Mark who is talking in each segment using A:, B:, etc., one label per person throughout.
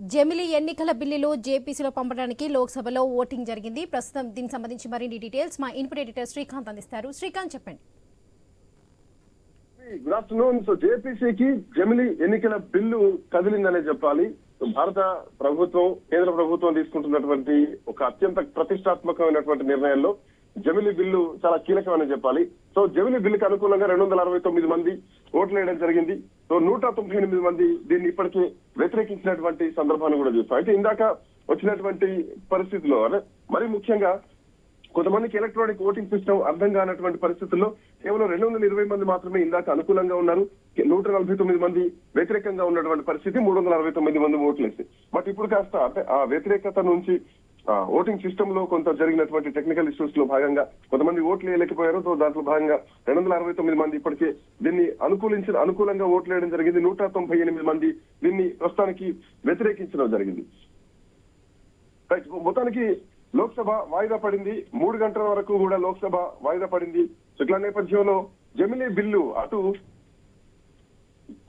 A: జమిలి ఎన్నికల బిల్లులు జేపీసీలో పంపడానికి లోక్సభలో ఓటింగ్ జరిగింది. ప్రస్తుతం దీనికి సంబంధించి మరిన్ని డీటెయిల్స్ మా ఇన్పుట్ ఎడిటర్ శ్రీకాంత్ అందిస్తారు. శ్రీకాంత్ చెప్పండి.
B: గుడ్ ఆఫ్టర్నూన్ సో జేపీసీకి జమిలి ఎన్నికల బిల్లు కదిలిందనే చెప్పాలి. భారత ప్రభుత్వం కేంద్ర ప్రభుత్వం తీసుకుంటున్నటువంటి ఒక అత్యంత ప్రతిష్టాత్మకమైనటువంటి నిర్ణయంలో జమిలి బిల్లు చాలా కీలకమని చెప్పాలి. సో జమిలి బిల్లుకు అనుకూలంగా రెండు వందల అరవై తొమ్మిది మంది ఓట్లు వేయడం జరిగింది. సో నూట తొంభై ఎనిమిది మంది దీన్ని ఇప్పటికే వ్యతిరేకించినటువంటి సందర్భాన్ని కూడా చూస్తాం. అయితే ఇందాక వచ్చినటువంటి పరిస్థితిలో మరి ముఖ్యంగా కొంతమందికి ఎలక్ట్రానిక్ ఓటింగ్ సిస్టమ్ అర్థం కానటువంటి పరిస్థితుల్లో కేవలం రెండు వందల ఇరవై మంది మాత్రమే ఇందాక అనుకూలంగా ఉన్నారు. నూట నలభై తొమ్మిది మంది వ్యతిరేకంగా ఉన్నటువంటి పరిస్థితి మూడు వందల అరవై తొమ్మిది మంది ఓట్లు వేసి బట్ ఇప్పుడు కాస్త అంటే ఆ వ్యతిరేకత నుంచి ఓటింగ్ సిస్టమ్లో కొంత జరిగినటువంటి టెక్నికల్ ఇష్యూస్లో భాగంగా కొంతమంది ఓట్లు వేయలేకపోయారు. సో దాంట్లో భాగంగా రెండు వందల అరవై తొమ్మిది మంది ఇప్పటికే దీన్ని అనుకూలించిన అనుకూలంగా ఓట్లు వేయడం జరిగింది. నూట తొంభై ఎనిమిది మంది దీన్ని ప్రస్తుతానికి వ్యతిరేకించడం జరిగింది. మొత్తానికి లోక్సభ వాయిదా పడింది. మూడు గంటల వరకు కూడా లోక్సభ వాయిదా పడింది. ఇట్లా నేపథ్యంలో జమిలీ బిల్లు అటు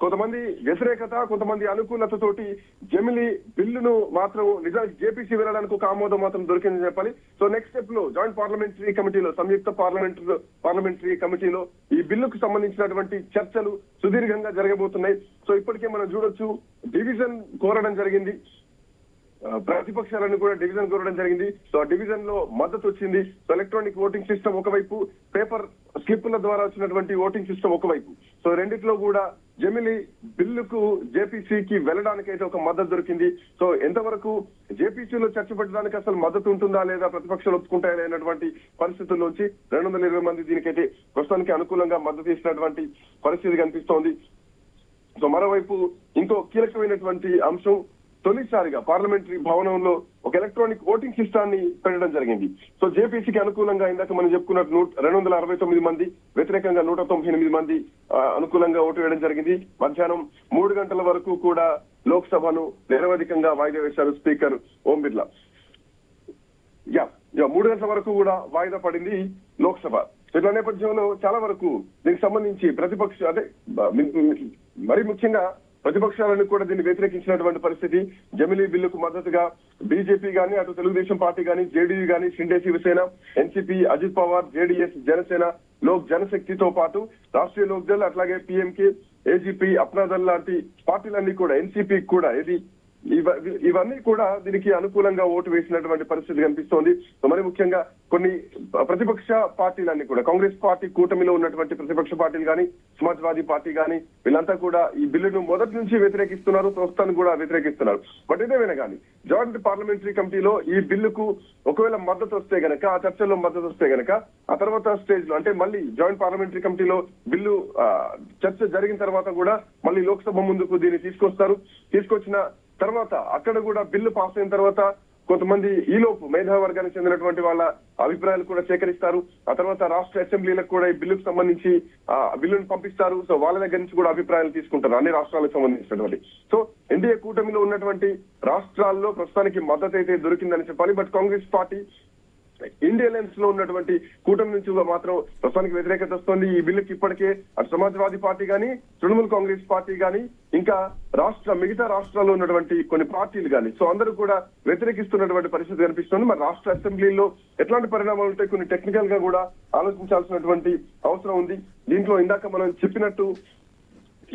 B: కొంతమంది వ్యతిరేకత కొంతమంది అనుకూలత తోటి బిల్లును మాత్రం నిజానికి జేపీసీ వెళ్ళడానికి ఒక ఆమోదం మాత్రం దొరికిందని చెప్పాలి. సో నెక్స్ట్ స్టెప్లో జాయింట్ పార్లమెంటరీ కమిటీలో సంయుక్త పార్లమెంట్ పార్లమెంటరీ కమిటీలో ఈ బిల్లుకు సంబంధించినటువంటి చర్చలు సుదీర్ఘంగా జరగబోతున్నాయి. సో ఇప్పటికే మనం చూడొచ్చు డివిజన్ కోరడం జరిగింది. ప్రతిపక్షాలను కూడా డివిజన్ కోరడం జరిగింది. సో ఆ డివిజన్లో మద్దతు వచ్చింది. సో ఎలక్ట్రానిక్ ఓటింగ్ సిస్టమ్ ఒకవైపు పేపర్ స్లిప్ల ద్వారా వచ్చినటువంటి ఓటింగ్ సిస్టమ్ ఒకవైపు. సో రెండిట్లో కూడా జమిలి బిల్లుకు జేపీసీకి వెళ్ళడానికి అయితే ఒక మద్దతు దొరికింది. సో ఎంతవరకు జేపీసీలో చర్చ పెట్టడానికి అసలు మద్దతు ఉంటుందా లేదా ప్రతిపక్షాలు ఒప్పుకుంటాయా అనేటువంటి పరిస్థితుల్లోంచి రెండు వందల ఇరవై మంది దీనికైతే ప్రస్తుతానికి అనుకూలంగా మద్దతు ఇచ్చినటువంటి పరిస్థితి కనిపిస్తోంది. సో మరోవైపు ఇంకో కీలకమైనటువంటి అంశం తొలిసారిగా పార్లమెంటరీ భవనంలో ఒక ఎలక్ట్రానిక్ ఓటింగ్ సిస్టాన్ని పెట్టడం జరిగింది. సో జేపీసీకి అనుకూలంగా ఇందాక మనం చెప్పుకున్నట్టు నూట రెండు వందల అరవై తొమ్మిది మంది వ్యతిరేకంగా నూట తొంభై ఎనిమిది మంది అనుకూలంగా ఓటు వేయడం జరిగింది. మధ్యాహ్నం మూడు గంటల వరకు కూడా లోక్సభను నిరవధికంగా వాయిదా వేశారు speaker Om Birla. Yeah yeah మూడు గంటల వరకు కూడా వాయిదా పడింది లోక్సభ. ఇట్లా నేపథ్యంలో చాలా వరకు దీనికి సంబంధించి ప్రతిపక్ష అదే మరి ముఖ్యంగా ప్రతిపక్షాలను కూడా దీన్ని వ్యతిరేకించినటువంటి పరిస్థితి జమిలీ బిల్లుకు మద్దతుగా బీజేపీ గాని అటు తెలుగుదేశం పార్టీ గాని జేడీయూ గాని షిండే శివసేన ఎన్సీపీ అజిత్ పవార్ జేడీఎస్ జనసేన లోక్ జనశక్తితో పాటు రాష్ట్రీయ లోక్ దళ్ అట్లాగే పీఎంకే ఏజీపీ అప్నాదల్ లాంటి పార్టీలన్నీ కూడా ఎన్సీపీ కూడా ఇది ఇవన్నీ కూడా దీనికి అనుకూలంగా ఓటు వేసినటువంటి పరిస్థితి కనిపిస్తోంది. సో మరి ముఖ్యంగా కొన్ని ప్రతిపక్ష పార్టీలన్నీ కూడా కాంగ్రెస్ పార్టీ కూటమిలో ఉన్నటువంటి ప్రతిపక్ష పార్టీలు కానీ సమాజ్వాదీ పార్టీ కానీ వీళ్ళంతా కూడా ఈ బిల్లును మొదటి నుంచి వ్యతిరేకిస్తున్నారు ప్రస్తుతాన్ని కూడా వ్యతిరేకిస్తున్నారు. బట్ ఇదేమైనా కానీ జాయింట్ పార్లమెంటరీ కమిటీలో ఈ బిల్లుకు ఒకవేళ మద్దతు వస్తే గనక ఆ చర్చల్లో మద్దతు వస్తే గనక ఆ తర్వాత స్టేజ్లో అంటే మళ్ళీ జాయింట్ పార్లమెంటరీ కమిటీలో బిల్లు ఆ, చర్చ జరిగిన తర్వాత కూడా మళ్ళీ లోక్సభ ముందుకు దీన్ని తీసుకొస్తారు. తీసుకొచ్చిన తర్వాత అక్కడ కూడా బిల్లు పాస్ అయిన తర్వాత కొంతమంది ఈలోపు మేధా వర్గానికి చెందినటువంటి వాళ్ళ అభిప్రాయాలు కూడా సేకరిస్తారు. ఆ తర్వాత రాష్ట్ర అసెంబ్లీలకు కూడా ఈ బిల్లుకు సంబంధించి ఆ బిల్లును పంపిస్తారు. సో వాళ్ళ దగ్గర నుంచి కూడా అభిప్రాయాలు తీసుకుంటారు. అన్ని రాష్ట్రాలకు సంబంధించినటువంటి. సో ఎన్డీఏ కూటమిలో ఉన్నటువంటి రాష్ట్రాల్లో ప్రస్తుతానికి మద్దతు అయితే దొరికిందని చెప్పాలి. బట్ కాంగ్రెస్ పార్టీ ఇండియన్స్లో ఉన్నటువంటి కూటమి నుంచి మాత్రం ప్రస్తుతానికి వ్యతిరేకత వస్తుంది. ఈ బిల్లుకి ఇప్పటికే సమాజ్వాదీ పార్టీ కానీ తృణమూల్ కాంగ్రెస్ పార్టీ కానీ ఇంకా రాష్ట్ర మిగతా రాష్ట్రాల్లో ఉన్నటువంటి కొన్ని పార్టీలు కానీ సో అందరూ కూడా వ్యతిరేకిస్తున్నటువంటి పరిస్థితి కనిపిస్తుంది. మరి రాష్ట్ర అసెంబ్లీలో ఎట్లాంటి పరిణామాలు ఉంటాయి? కొన్ని టెక్నికల్గా కూడా ఆలోచించాల్సినటువంటి అవసరం ఉంది. దీంట్లో ఇందాక మనం చెప్పినట్టు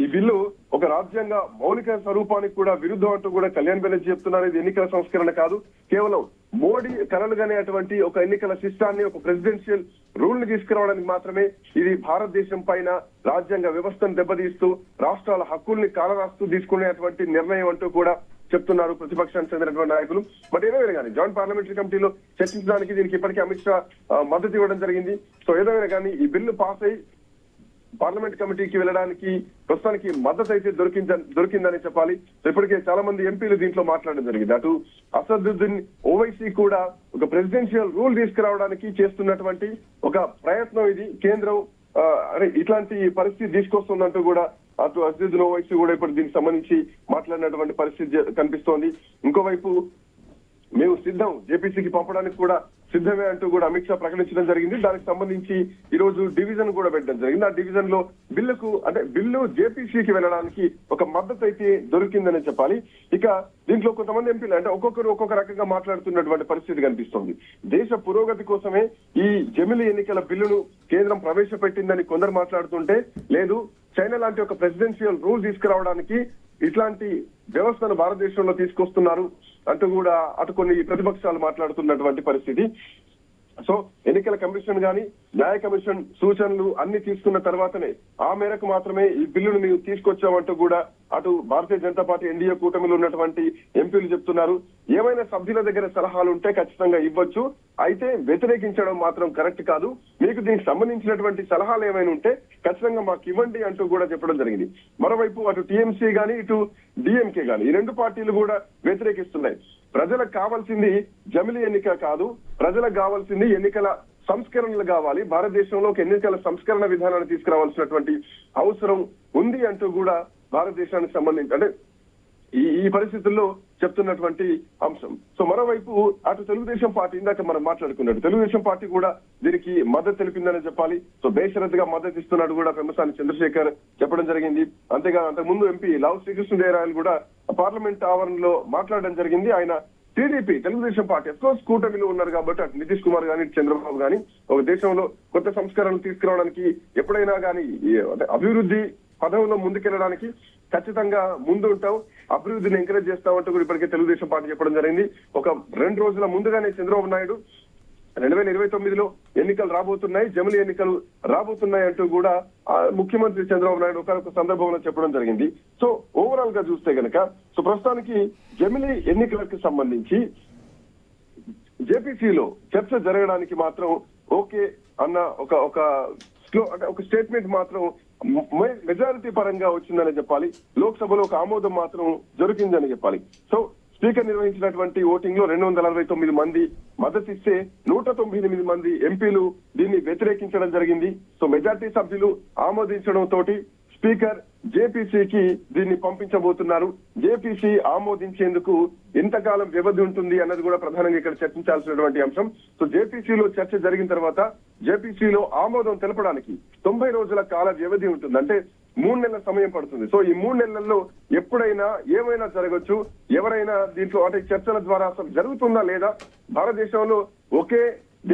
B: ఈ బిల్లు ఒక రాజ్యాంగ మౌలిక స్వరూపానికి కూడా విరుద్ధం అంటూ కూడా కళ్యాణ్ బెనర్జీ చెప్తున్నారు. ఇది ఎన్నికల సంస్కరణ కాదు కేవలం మోడీ కలలుగానే అటువంటి ఒక ఎన్నికల సిస్టాన్ని ఒక ప్రెసిడెన్షియల్ రూల్ని తీసుకురావడానికి మాత్రమే ఇది భారతదేశం పైన రాజ్యాంగ వ్యవస్థను దెబ్బతీస్తూ రాష్ట్రాల హక్కుల్ని కాలరాస్తూ తీసుకునేటువంటి నిర్ణయం అంటూ కూడా చెప్తున్నారు ప్రతిపక్షానికి చెందినటువంటి నాయకులు. బట్ ఏదైనా కానీ జాయింట్ పార్లమెంటరీ కమిటీలో చర్చించడానికి దీనికి ఇప్పటికే అమిత్ షా మద్దతు ఇవ్వడం జరిగింది. సో ఏదైనా కానీ ఈ బిల్లు పాస్ అయి పార్లమెంట్ కమిటీకి వెళ్ళడానికి ప్రస్తుతానికి మద్దతు అయితే దొరికింద దొరికిందని చెప్పాలి. ఇప్పటికే చాలా మంది ఎంపీలు దీంట్లో మాట్లాడడం జరిగింది. అటు అసదుద్దీన్ ఓవైసీ కూడా ఒక ప్రెసిడెన్షియల్ రూల్ తీసుకురావడానికి చేస్తున్నటువంటి ఒక ప్రయత్నం ఇది. కేంద్రం అరే ఇట్లాంటి పరిస్థితి తీసుకొస్తుందంటూ కూడా అటు అసదుద్దీన్ ఓవైసీ కూడా ఇప్పుడు దీనికి సంబంధించి మాట్లాడినటువంటి పరిస్థితి కనిపిస్తోంది. ఇంకోవైపు మేము సిద్ధం జేపీసీకి పంపడానికి కూడా సిద్ధమే అంటూ కూడా అమిత్ షా ప్రకటించడం జరిగింది. దానికి సంబంధించి ఈ రోజు డివిజన్ కూడా పెట్టడం జరిగింది. ఆ డివిజన్లో బిల్లుకు అంటే బిల్లు జేపీసీకి వెళ్ళడానికి ఒక మద్దతు అయితే దొరికిందని చెప్పాలి. ఇక దీంట్లో కొంతమంది ఎంపీలు అంటే ఒక్కొక్కరు ఒక్కొక్క రకంగా మాట్లాడుతున్నటువంటి పరిస్థితి కనిపిస్తోంది. దేశ పురోగతి కోసమే ఈ జమిలి ఎన్నికల బిల్లును కేంద్రం ప్రవేశపెట్టిందని కొందరు మాట్లాడుతుంటే లేదు చైనా లాంటి ఒక ప్రెసిడెన్షియల్ రూల్ తీసుకురావడానికి ఇట్లాంటి వ్యవస్థను భారతదేశంలో తీసుకొస్తున్నారు అంటూ కూడా అటు కొన్ని ప్రతిపక్షాలు మాట్లాడుతున్నటువంటి పరిస్థితి. సో ఎన్నికల కమిషన్ గాని న్యాయ కమిషన్ సూచనలు అన్ని తీసుకున్న తర్వాతనే ఆ మేరకు మాత్రమే ఈ బిల్లును మేము తీసుకొచ్చామంటూ కూడా అటు భారతీయ జనతా పార్టీ ఎన్డీఏ కూటమిలో ఉన్నటువంటి ఎంపీలు చెప్తున్నారు. ఏమైనా సభ్యుల దగ్గర సలహాలు ఉంటే ఖచ్చితంగా ఇవ్వచ్చు. అయితే వ్యతిరేకించడం మాత్రం కరెక్ట్ కాదు. మీకు దీనికి సంబంధించినటువంటి సలహాలు ఏమైనా ఉంటే ఖచ్చితంగా మాకు ఇవ్వండి అంటూ కూడా చెప్పడం జరిగింది. మరోవైపు అటు టీఎంసీ గాని ఇటు డిఎంకే గాని ఈ రెండు పార్టీలు కూడా వ్యతిరేకిస్తున్నాయి. ప్రజలకు కావాల్సింది జమిలి ఎన్నిక కాదు ప్రజలకు కావాల్సింది ఎన్నికల సంస్కరణలు కావాలి. భారతదేశంలో ఒక ఎన్నికల సంస్కరణ విధానాన్ని తీసుకురావాల్సినటువంటి అవసరం ఉంది అంటూ కూడా భారతదేశానికి సంబంధించి అంటే ఈ ఈ పరిస్థితుల్లో చెప్తున్నటువంటి అంశం. సో మరోవైపు అటు తెలుగుదేశం పార్టీ ఇందాక మనం మాట్లాడుకున్నట్టు తెలుగుదేశం పార్టీ కూడా దీనికి మద్దతు తెలిపిందని చెప్పాలి. సో బేషరత్గా మద్దతు ఇస్తున్నాడు కూడా పెమ్మసాని చంద్రశేఖర్ చెప్పడం జరిగింది. అంతేగా అంతకుముందు ఎంపీ లావు శ్రీకృష్ణదేవరాయలు కూడా పార్లమెంట్ ఆవరణలో మాట్లాడడం జరిగింది. ఆయన టీడీపీ తెలుగుదేశం పార్టీ కోర్స్ కూటమిలో ఉన్నారు కాబట్టి అటు నితీష్ కుమార్ గాని చంద్రబాబు గాని ఒక దేశంలో కొత్త సంస్కరణలు తీసుకురావడానికి ఎప్పుడైనా కానీ అభివృద్ధి పదవిలో ముందుకెళ్ళడానికి ఖచ్చితంగా ముందు ఉంటాం అభివృద్ధిని ఎంకరేజ్ చేస్తామంటూ కూడా ఇప్పటికే తెలుగుదేశం పార్టీ చెప్పడం జరిగింది. ఒక రెండు రోజుల ముందుగానే చంద్రబాబు నాయుడు రెండు వేల ఇరవై తొమ్మిదిలో ఎన్నికలు రాబోతున్నాయి జమిలి ఎన్నికలు రాబోతున్నాయి అంటూ కూడా ముఖ్యమంత్రి చంద్రబాబు నాయుడు ఒకనొక సందర్భంలో చెప్పడం జరిగింది. సో ఓవరాల్గా చూస్తే గనక సో ప్రస్తుతానికి జమిలి ఎన్నికలకు సంబంధించి జేపీసీలో చర్చ జరగడానికి మాత్రం ఓకే అన్న ఒక ఒక స్లో ఒక స్టేట్మెంట్ మాత్రం మెజారిటీ పరంగా వచ్చిందని చెప్పాలి. లోక్సభలో ఒక ఆమోదం మాత్రం జరిగిందని చెప్పాలి. సో స్పీకర్ నిర్వహించినటువంటి ఓటింగ్లో రెండు వందల అరవై తొమ్మిది మంది మద్దతు ఇస్తే నూట తొంభై ఎనిమిది మంది ఎంపీలు దీన్ని వ్యతిరేకించడం జరిగింది. సో మెజార్టీ సభ్యులు ఆమోదించడం తోటి స్పీకర్ జేపీసీకి దీన్ని పంపించబోతున్నారు. జేపీసీ ఆమోదించేందుకు ఎంతకాలం వ్యవధి ఉంటుంది అన్నది కూడా ప్రధానంగా ఇక్కడ చర్చించాల్సినటువంటి అంశం. సో జేపీసీలో చర్చ జరిగిన తర్వాత జేపీసీలో ఆమోదం తెలపడానికి తొంభై రోజుల కాల వ్యవధి ఉంటుంది. అంటే మూడు నెలల సమయం పడుతుంది. సో ఈ మూడు నెలల్లో ఎప్పుడైనా ఏమైనా జరగచ్చు ఎవరైనా దీంట్లో అంటే చర్చల ద్వారా అసలు జరుగుతుందా లేదా? భారతదేశంలో ఒకే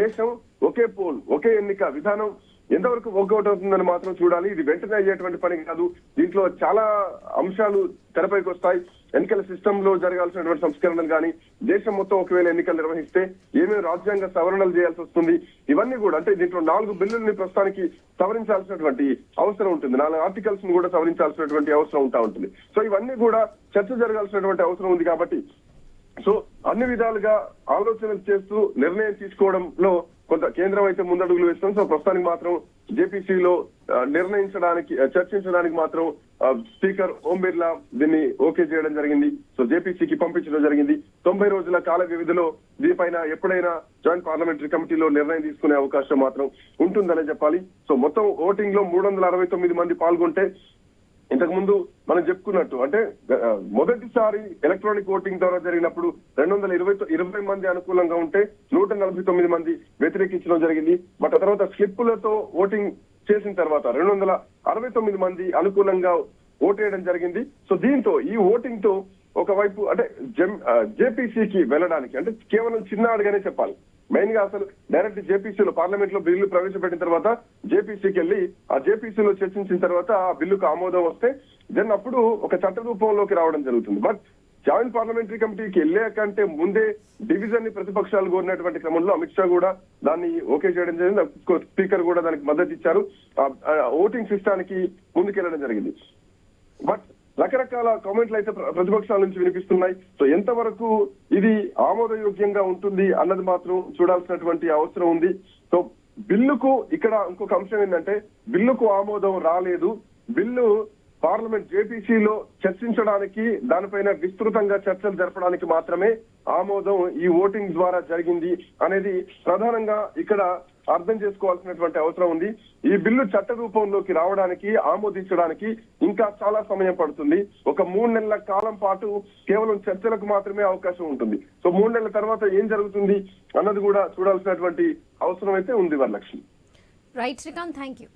B: దేశం ఒకే పోల్ ఒకే ఎన్నిక విధానం ఎంతవరకు వర్కౌట్ అవుతుందని మాత్రం చూడాలి. ఇది వెంటనే అయ్యేటువంటి పని కాదు. దీంట్లో చాలా అంశాలు తెరపైకి వస్తాయి. ఎన్నికల సిస్టమ్లో జరగాల్సినటువంటి సంస్కరణలు కానీ దేశం మొత్తం ఒకవేళ ఎన్నికలు నిర్వహిస్తే ఏమేమి రాజ్యాంగ సవరణలు చేయాల్సి వస్తుంది ఇవన్నీ కూడా అంటే దీంట్లో నాలుగు బిల్లుల్ని ప్రస్తుతానికి సవరించాల్సినటువంటి అవసరం ఉంటుంది. నాలుగు ఆర్టికల్స్ని కూడా సవరించాల్సినటువంటి అవసరం ఉంటా ఉంటుంది. సో ఇవన్నీ కూడా చర్చ జరగాల్సినటువంటి అవసరం ఉంది కాబట్టి సో అన్ని విధాలుగా ఆలోచనలు చేస్తూ నిర్ణయం తీసుకోవడంలో కొంత కేంద్రం అయితే ముందడుగులు వేస్తాం. సో ప్రస్తుతానికి మాత్రం జేపీసీలో నిర్ణయించడానికి చర్చించడానికి మాత్రం స్పీకర్ ఓం బిర్లా దీన్ని ఓకే చేయడం జరిగింది. సో జేపీసీకి పంపించడం జరిగింది. తొంభై రోజుల కాల వ్యవధిలో దీనిపైన ఎప్పుడైనా జాయింట్ పార్లమెంటరీ కమిటీలో నిర్ణయం తీసుకునే అవకాశం మాత్రం ఉంటుందనే చెప్పాలి. సో మొత్తం ఓటింగ్లో మూడు వందల అరవై తొమ్మిది మంది పాల్గొంటే ఇంతకు ముందు మనం చెప్పుకున్నట్టు అంటే మొదటిసారి ఎలక్ట్రానిక్ ఓటింగ్ ద్వారా జరిగినప్పుడు రెండు వందల ఇరవై ఇరవై మంది అనుకూలంగా ఉంటే నూట నలభై తొమ్మిది మంది వ్యతిరేకించడం జరిగింది. బట్ ఆ తర్వాత స్లిప్పులతో ఓటింగ్ చేసిన తర్వాత రెండు వందల అరవై తొమ్మిది మంది అనుకూలంగా ఓటేయడం జరిగింది. సో దీంతో ఈ ఓటింగ్తో ఒకవైపు అంటే జేపీసీకి వెళ్ళడానికి అంటే కేవలం చిన్న అడుగానే చెప్పాలి. మెయిన్గా అసలు డైరెక్ట్ జేపీసీలో పార్లమెంట్లో బిల్లు ప్రవేశపెట్టిన తర్వాత జేపీసీకి వెళ్ళి ఆ జేపీసీలో చర్చించిన తర్వాత ఆ బిల్లుకు ఆమోదం వస్తే దెన్ అప్పుడు ఒక చట్ట రూపంలోకి రావడం జరుగుతుంది. బట్ జాయింట్ పార్లమెంటరీ కమిటీకి వెళ్ళే కంటే ముందే డివిజన్ని ప్రతిపక్షాలు కోరినటువంటి క్రమంలో అమిత్ షా కూడా దాన్ని ఓకే చేయడం జరిగింది. స్పీకర్ కూడా దానికి మద్దతు ఇచ్చారు. ఓటింగ్ సిస్టానికి ముందుకెళ్ళడం జరిగింది. బట్ రకరకాల కామెంట్లు అయితే ప్ర- ప్రతిపక్షాల నుంచి వినిపిస్తున్నాయి. సో ఎంతవరకు ఇది ఆమోదయోగ్యంగా ఉంటుంది అన్నది మాత్రం చూడాల్సినటువంటి అవసరం ఉంది. సో బిల్లుకు ఇక్కడ ఇంకొక అంశం ఏంటంటే బిల్లుకు ఆమోదం రాలేదు. బిల్లు పార్లమెంట్ జేపీసీలో చర్చించడానికి దానిపైన విస్తృతంగా చర్చలు జరపడానికి మాత్రమే ఆమోదం ఈ ఓటింగ్ ద్వారా జరిగింది అనేది ప్రధానంగా ఇక్కడ అర్థం చేసుకోవాల్సినటువంటి అవసరం ఉంది. ఈ బిల్లు చట్ట రూపంలోకి రావడానికి ఆమోదించడానికి ఇంకా చాలా సమయం పడుతుంది. ఒక మూడు నెలల కాలం పాటు కేవలం చర్చలకు మాత్రమే అవకాశం ఉంటుంది. సో మూడు నెలల తర్వాత ఏం జరుగుతుంది అన్నది కూడా చూడాల్సినటువంటి అవసరం అయితే ఉంది Varalakshmi.
A: Right Srikanth thank you